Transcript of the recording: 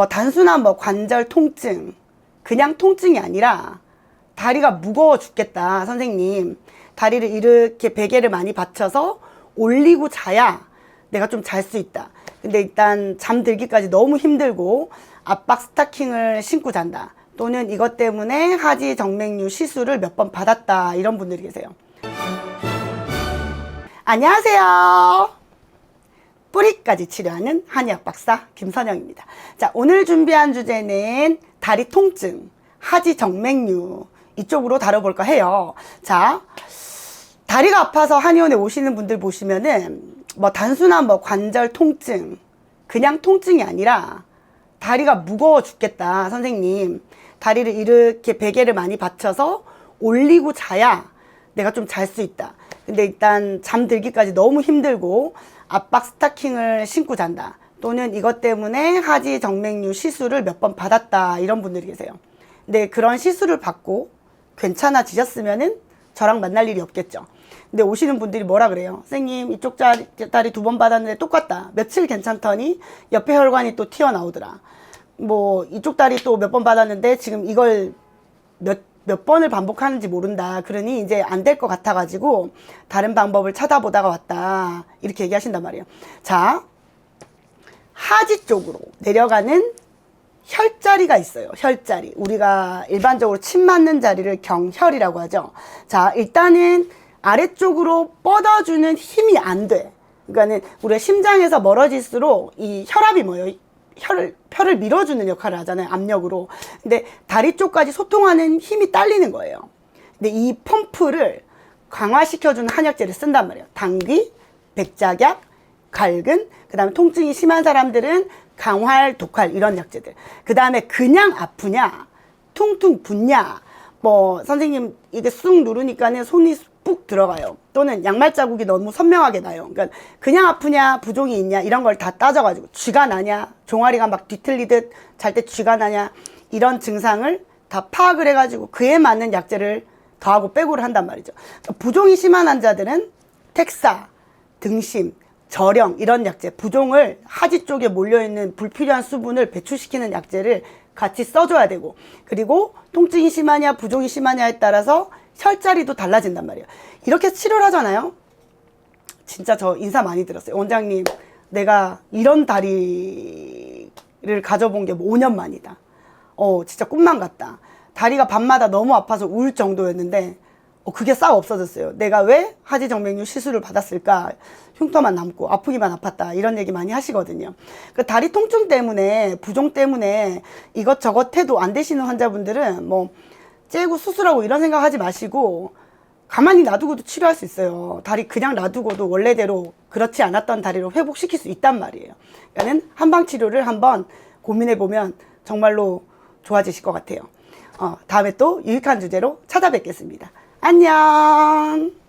뭐 단순한 뭐 관절 통증, 그냥 통증이 아니라 다리가 무거워 죽겠다, 선생님. 다리를 이렇게 베개를 많이 받쳐서 올리고 자야 내가 좀 잘 수 있다. 근데 일단 잠들기까지 너무 힘들고 압박 스타킹을 신고 잔다. 또는 이것 때문에 하지 정맥류 시술을 몇 번 받았다. 이런 분들이 계세요. 안녕하세요. 뿌리까지 치료하는 한의학 박사 김선영입니다. 자, 오늘 준비한 주제는 다리 통증, 하지 정맥류 이쪽으로 다뤄볼까 해요. 자, 다리가 아파서 한의원에 오시는 분들 보시면은 뭐 단순한 뭐 관절 통증, 그냥 통증이 아니라 다리가 무거워 죽겠다, 선생님. 다리를 이렇게 베개를 많이 받쳐서 올리고 자야 내가 좀 잘 수 있다. 근데 일단 잠들기까지 너무 힘들고 압박 스타킹을 신고 잔다. 또는 이것 때문에 하지 정맥류 시술을 몇 번 받았다. 이런 분들이 계세요. 근데 그런 시술을 받고 괜찮아지셨으면은 저랑 만날 일이 없겠죠. 근데 오시는 분들이 뭐라 그래요? 선생님, 이쪽 다리, 다리 두 번 받았는데 똑같다. 며칠 괜찮더니 옆에 혈관이 또 튀어나오더라. 뭐, 이쪽 다리 또 몇 번 받았는데 지금 이걸 몇, 몇 번을 반복하는지 모른다. 그러니 이제 안 될 것 같아가지고 다른 방법을 찾아보다가 왔다. 이렇게 얘기하신단 말이에요. 자, 하지 쪽으로 내려가는 혈자리가 있어요. 혈자리. 우리가 일반적으로 침 맞는 자리를 경혈이라고 하죠. 자, 일단은 아래쪽으로 뻗어주는 힘이 안 돼. 그러니까는 우리가 심장에서 멀어질수록 이 혈압이 뭐예요? 혈을, 혈을 밀어주는 역할을 하잖아요. 압력으로. 근데 다리 쪽까지 소통하는 힘이 딸리는 거예요. 근데 이 펌프를 강화시켜주는 한약재를 쓴단 말이에요. 당귀, 백작약, 갈근, 그 다음에 통증이 심한 사람들은 강활, 독활 이런 약재들. 그 다음에 그냥 아프냐, 퉁퉁 붓냐, 뭐 선생님 이게 쑥 누르니까는 손이 푹 들어가요. 또는 양말 자국이 너무 선명하게 나요. 그러니까 그냥 아프냐, 부종이 있냐 이런 걸 다 따져가지고 쥐가 나냐, 종아리가 막 뒤틀리듯 잘 때 쥐가 나냐 이런 증상을 다 파악을 해가지고 그에 맞는 약재를 더하고 빼고를 한단 말이죠. 부종이 심한 환자들은 택사, 등심, 저령 이런 약재, 부종을 하지 쪽에 몰려있는 불필요한 수분을 배출시키는 약재를 같이 써줘야 되고 그리고 통증이 심하냐 부종이 심하냐에 따라서 혈자리도 달라진단 말이에요. 이렇게 치료를 하잖아요. 진짜 저 인사 많이 들었어요. 원장님, 내가 이런 다리를 가져본 게 5년 만이다. 어, 진짜 꿈만 같다. 다리가 밤마다 너무 아파서 울 정도였는데, 어, 그게 싹 없어졌어요. 내가 왜 하지정맥류 시술을 받았을까? 흉터만 남고 아프기만 아팠다. 이런 얘기 많이 하시거든요. 그 다리 통증 때문에, 부종 때문에 이것저것 해도 안 되시는 환자분들은 뭐, 째고 수술하고 이런 생각 하지 마시고, 가만히 놔두고도 치료할 수 있어요. 다리 그냥 놔두고도 원래대로 그렇지 않았던 다리로 회복시킬 수 있단 말이에요. 그러니까는 한방 치료를 한번 고민해 보면 정말로 좋아지실 것 같아요. 어, 다음에 또 유익한 주제로 찾아뵙겠습니다. 안녕!